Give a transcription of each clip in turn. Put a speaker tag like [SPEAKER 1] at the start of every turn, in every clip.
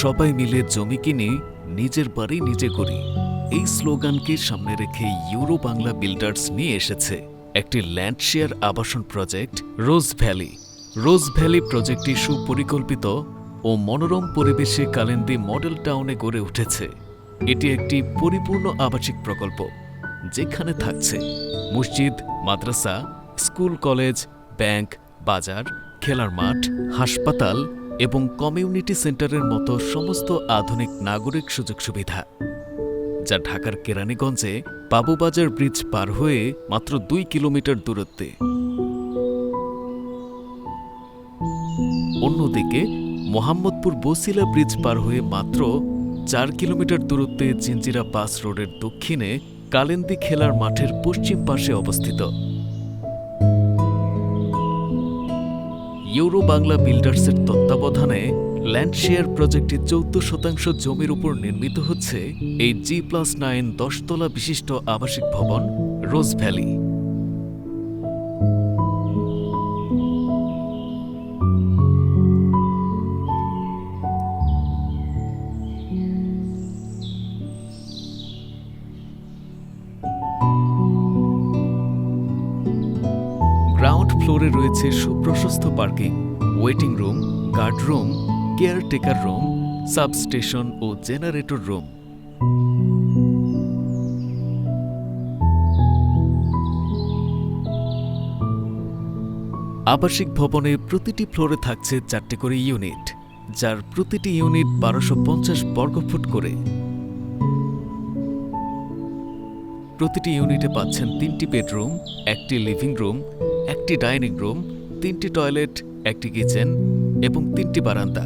[SPEAKER 1] সবাই মিলে জমি কিনে নিজের বাড়ি নিজে করি। এই স্লোগানকে সামনে রেখে ইউরো বাংলা বিল্ডার্স নিয়ে এসেছে একটি ল্যান্ড শেয়ার আবাসন project rose valley. Rose valley প্রজেক্টটি সুপরিকল্পিত ও মনোরম পরিবেশে কালেন্দি মডেল টাউনে গড়ে উঠেছে। এটি একটি পরিপূর্ণ আবাসিক প্রকল্প, যেখানে থাকছে মসজিদ, মাদ্রাসা, স্কুল, কলেজ, ব্যাংক, বাজার, খেলার মাঠ, হাসপাতাল এবং কমিউনিটি সেন্টারের মতো সমস্ত আধুনিক নাগরিক সুযোগ সুবিধা, যা ঢাকার কেরানীগঞ্জে বাবুবাজার ব্রিজ পার হয়ে মাত্র দুই কিলোমিটার দূরত্বে। অন্যদিকে, মোহাম্মদপুর বসিলা ব্রিজ পার হয়ে মাত্র চার কিলোমিটার দূরত্বে জিঞ্জিরা বাস রোডের দক্ষিণে কালেন্দি খেলার মাঠের পশ্চিম পাশে অবস্থিত। ইউরো বাংলা বিল্ডার্সের তত্ত্বাবধানে ল্যান্ড শেয়ার প্রজেক্টে চৌদ্দ শতাংশ জমির উপর নির্মিত হচ্ছে এই জি প্লাস নাইন দশতলা বিশিষ্ট আবাসিক ভবন রোজ ভ্যালি। ফ্লোরে রয়েছে সুপ্রশস্ত parking waiting room guard room caretaker room substation ও জেনারেটর রুম আবাসিক ভবনে প্রতিটি ফ্লোরে থাকছে চারটি করে ইউনিট, যার প্রতিটি ইউনিট বারোশো পঞ্চাশ বর্গফুট করে। প্রতিটি ইউনিটে পাচ্ছেন তিনটি বেডরুম, একটি লিভিং রুম একটি ডাইনিং রুম, তিনটি টয়লেট, একটি কিচেন এবং তিনটি বারান্দা।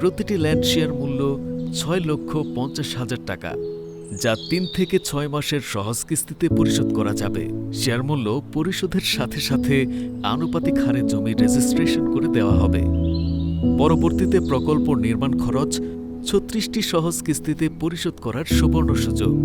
[SPEAKER 1] প্রতিটি ল্যান্ড শেয়ার মূল্য ছয় লক্ষ পঞ্চাশ হাজার টাকা, যা তিন থেকে ছয় মাসের সহজ কিস্তিতে পরিশোধ করা যাবে। শেয়ার মূল্য পরিশোধের সাথে সাথে আনুপাতিক হারে জমি রেজিস্ট্রেশন করে দেওয়া হবে। পরবর্তীতে প্রকল্প নির্মাণ খরচ ছত্রিশটি সহজ কিস্তিতে পরিশোধ করার সুবর্ণ সুযোগ।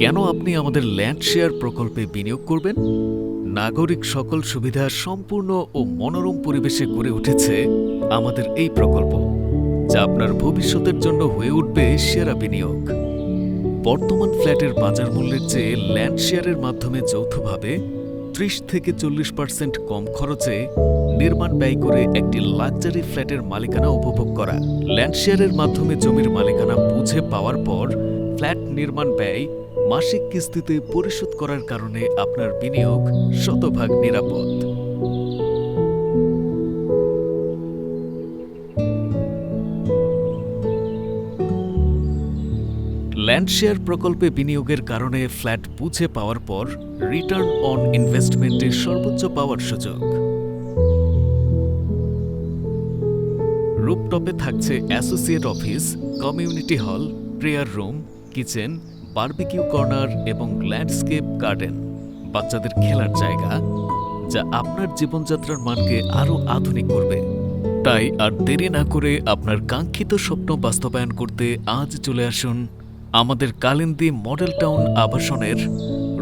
[SPEAKER 1] কেন আপনি আমাদের ল্যান্ড শেয়ার প্রকল্পে বিনিয়োগ করবেন? নাগরিক সকল সুবিধা সম্পূর্ণ ও মনোরম পরিবেশে গড়ে উঠেছে আমাদের এই প্রকল্প, যা আপনার ভবিষ্যতের জন্য হয়ে উঠবে সেরা বিনিয়োগ। বর্তমান ফ্ল্যাটের বাজার মূল্যের চেয়ে ল্যান্ড শেয়ারের মাধ্যমে যৌথভাবে ত্রিশ থেকে চল্লিশ পার্সেন্ট কম খরচে নির্মাণ ব্যয় করে একটি লাক্সারি ফ্ল্যাটের মালিকানা উপভোগ করা। ল্যান্ড শেয়ারের মাধ্যমে জমির মালিকানা বুঝে পাওয়ার পর ফ্ল্যাট নির্মাণ ব্যয় মাসিক কিস্তিতে পরিশোধ করার কারণে আপনার বিনিয়োগ শতভাগ নিরাপদ। ল্যান্ড শেয়ার প্রকল্পে বিনিয়োগের কারণে ফ্ল্যাট বুঝে পাওয়ার পর রিটার্ন অন ইনভেস্টমেন্টে সর্বোচ্চ পাওয়ার সুযোগ। রুপটপে থাকছে associate office, community hall, prayer room, kitchen barbecue corner এবং ল্যান্ডস্কেপ গার্ডেন, বাচ্চাদের খেলার জায়গা, যা আপনার জীবনযাত্রার মানকে আরও আধুনিক করবে। তাই আর দেরি না করে আপনার কাঙ্ক্ষিত স্বপ্ন বাস্তবায়ন করতে আজ চলে আসুন আমাদের কালিন্দি মডেল টাউন আবাসনের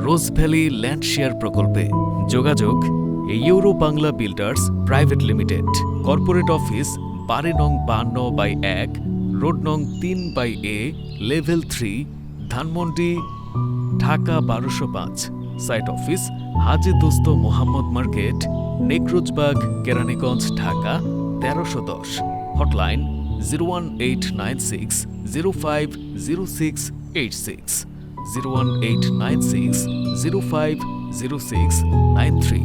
[SPEAKER 1] রোজ ভ্যালি ল্যান্ড শেয়ার প্রকল্পে। যোগাযোগ, Euro Bangla builders private limited, corporate office বারে নং বান্ন বাই এক, রোড নং তিন by A, level three Dhanmondi, Dhaka বারোশো পাঁচ। Site office, Haji Dost Mohammad market, Nekrojbagh, Keraniganj, Dhaka, তেরোশো দশ। Hotline, zero one eight nine six, zero five zero six eight six. Zero one eight nine six, zero five zero six nine three.